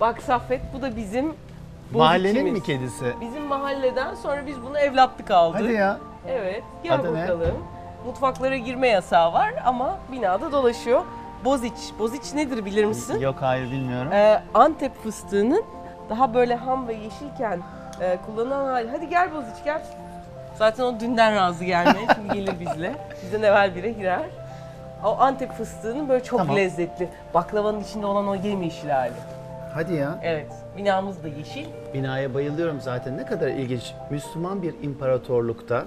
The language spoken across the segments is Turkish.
Bak Saffet bu da bizim Mahallenin mi bozikçimiz. kedisi? Bizim mahalleden sonra biz bunu evlatlık aldık. Hadi ya. Evet, gel Adı ne? bakalım. Mutfaklara girme yasağı var ama binada dolaşıyor. Boziç. Boziç nedir bilir misin? Yok hayır bilmiyorum. Ee, Antep fıstığının daha böyle ham ve yeşilken e, kullanılan hali. Hadi gel Boziç gel. Zaten o dünden razı gelmeye. Şimdi gelir bizle. Bizden evvel bire girer. O Antep fıstığının böyle çok Tamam. lezzetli. Baklavanın içinde olan o yemyeşil hali. Hadi ya. Evet. Binamız da yeşil. Binaya bayılıyorum zaten. Ne kadar ilginç. Müslüman bir imparatorlukta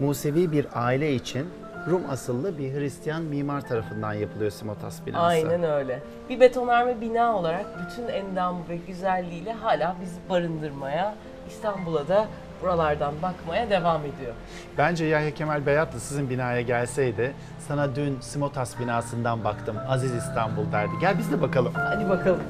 Musevi bir aile için Rum asıllı bir Hristiyan mimar tarafından yapılıyor Simotas binası. Aynen öyle. Bir betonarme bina olarak bütün endamı ve güzelliğiyle hala bizi barındırmaya, İstanbul'a da buralardan bakmaya devam ediyor. Bence Yahya Kemal Beyatlı sizin binaya gelseydi sana dün Simotas binasından baktım. Aziz İstanbul derdi. Gel biz de bakalım. Hadi bakalım.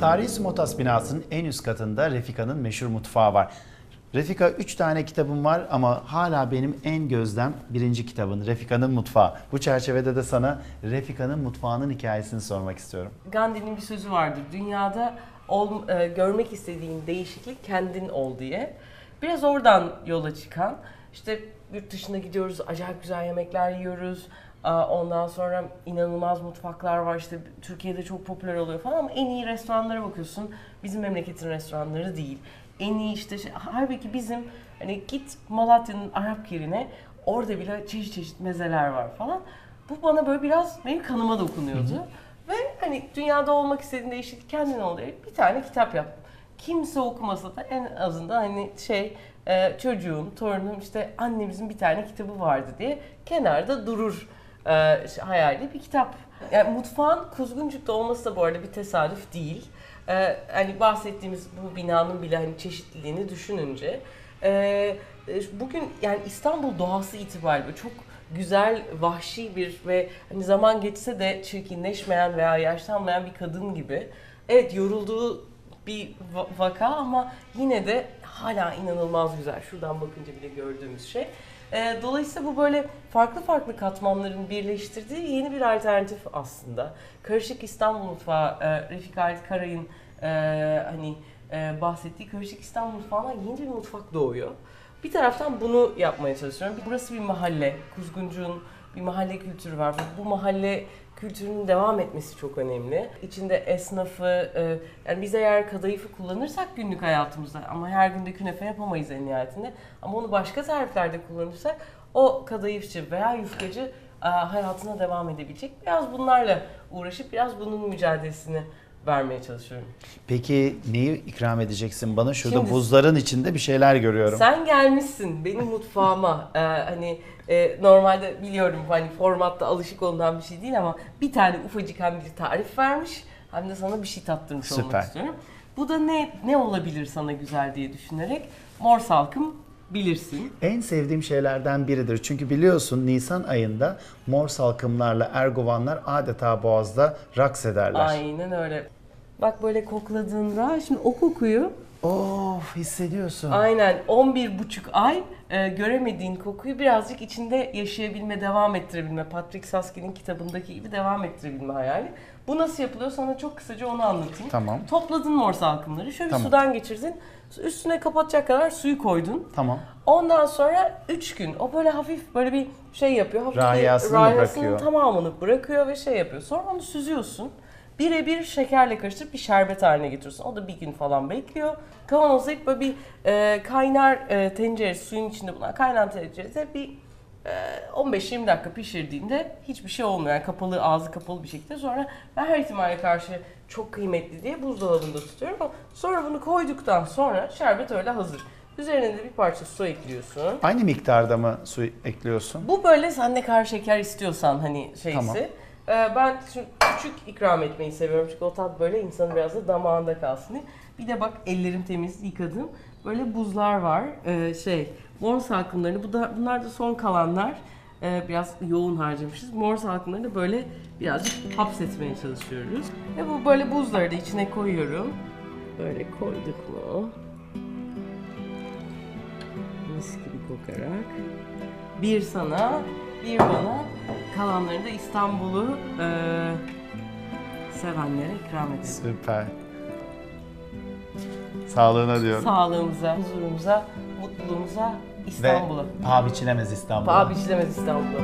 Tarihi Simotas binasının en üst katında Refika'nın meşhur mutfağı var. Refika 3 tane kitabım var ama hala benim en gözlem birinci kitabın Refika'nın mutfağı. Bu çerçevede de sana Refika'nın mutfağının hikayesini sormak istiyorum. Gandhi'nin bir sözü vardır. Dünyada ol, e, görmek istediğin değişiklik kendin ol diye. Biraz oradan yola çıkan, işte yurt dışına gidiyoruz, acayip güzel yemekler yiyoruz. Ondan sonra inanılmaz mutfaklar var işte Türkiye'de çok popüler oluyor falan ama en iyi restoranlara bakıyorsun bizim memleketin restoranları değil. En iyi işte şey, halbuki bizim hani git Malatya'nın Arap yerine orada bile çeşit çeşit mezeler var falan. Bu bana böyle biraz benim kanıma dokunuyordu. Ve hani dünyada olmak istediğin değişiklik kendin ol diye bir tane kitap yaptım. Kimse okumasa da en azından hani şey e, çocuğum, torunum işte annemizin bir tane kitabı vardı diye kenarda durur e, hayali bir kitap. Yani mutfağın Kuzguncuk'ta olması da bu arada bir tesadüf değil. E, hani bahsettiğimiz bu binanın bile hani çeşitliliğini düşününce e, e, bugün yani İstanbul doğası itibariyle çok güzel, vahşi bir ve hani zaman geçse de çirkinleşmeyen veya yaşlanmayan bir kadın gibi. Evet yorulduğu bir va- vaka ama yine de hala inanılmaz güzel. Şuradan bakınca bile gördüğümüz şey. Ee, dolayısıyla bu böyle farklı farklı katmanların birleştirdiği yeni bir alternatif aslında. Karışık İstanbul mutfağı, e, Refik Halit Karay'ın e, hani e, bahsettiği Karışık İstanbul mutfağından yeni bir mutfak doğuyor. Bir taraftan bunu yapmaya çalışıyorum. Burası bir mahalle. Kuzguncuğun bir mahalle kültürü var. Bu mahalle kültürünün devam etmesi çok önemli. İçinde esnafı, e, yani biz eğer kadayıfı kullanırsak günlük hayatımızda ama her gün de künefe yapamayız en nihayetinde. Ama onu başka tariflerde kullanırsak o kadayıfçı veya yufkacı e, hayatına devam edebilecek. Biraz bunlarla uğraşıp biraz bunun mücadelesini vermeye çalışıyorum. Peki neyi ikram edeceksin bana? Şurada Şimdi- buzların içinde bir şeyler görüyorum. Sen gelmişsin benim mutfağıma. Ee, hani e, normalde biliyorum hani formatta alışık olunan bir şey değil ama bir tane ufacık hem bir tarif vermiş hem de sana bir şey tattırmış Süper. olmak istiyorum. Bu da ne ne olabilir sana güzel diye düşünerek mor salkım bilirsin. En sevdiğim şeylerden biridir. Çünkü biliyorsun Nisan ayında mor salkımlarla ergovanlar adeta boğazda raks ederler. Aynen öyle. Bak böyle kokladığında şimdi o kokuyu Of hissediyorsun. Aynen 11 buçuk ay e, göremediğin kokuyu birazcık içinde yaşayabilme, devam ettirebilme. Patrick Saski'nin kitabındaki gibi devam ettirebilme hayali. Bu nasıl yapılıyor sana çok kısaca onu anlatayım. Tamam. Topladın mor salkımları, şöyle bir Tamam. sudan geçirdin. Üstüne kapatacak kadar suyu koydun. Tamam. Ondan sonra 3 gün o böyle hafif böyle bir şey yapıyor. Hafif bir Rahiyasını mı bırakıyor? tamamını bırakıyor ve şey yapıyor. Sonra onu süzüyorsun. Birebir şekerle karıştırıp bir şerbet haline getiriyorsun. O da bir gün falan bekliyor. Kavanozlayıp böyle bir e, kaynar e, tencere suyun içinde bulunan kaynar tencerede bir e, 15-20 dakika pişirdiğinde hiçbir şey olmuyor. Yani kapalı, ağzı kapalı bir şekilde. Sonra ben her ihtimale karşı çok kıymetli diye buzdolabında tutuyorum. Sonra bunu koyduktan sonra şerbet öyle hazır. Üzerine de bir parça su ekliyorsun. Aynı miktarda mı su ekliyorsun? Bu böyle sen ne kadar şeker istiyorsan hani şeysi. Tamam. Ee, ben küçük ikram etmeyi seviyorum çünkü o tat böyle insanın biraz da damağında kalsın diye. Bir de bak ellerim temiz yıkadım. böyle buzlar var. Ee, şey, mor salkımlarını, bu da, bunlar da son kalanlar. Ee, biraz yoğun harcamışız. Mor salkımlarını böyle birazcık hapsetmeye çalışıyoruz. Ve bu böyle buzları da içine koyuyorum. Böyle koyduk mu? Mis gibi kokarak. Bir sana, bir bana. Kalanları da İstanbul'u eee, sevenlere ikram edelim. Süper. Sağlığına diyorum. Sağlığımıza, huzurumuza, mutluluğumuza, Ve İstanbul'a. paha biçilemez İstanbul'a. Paha biçilemez İstanbul'a.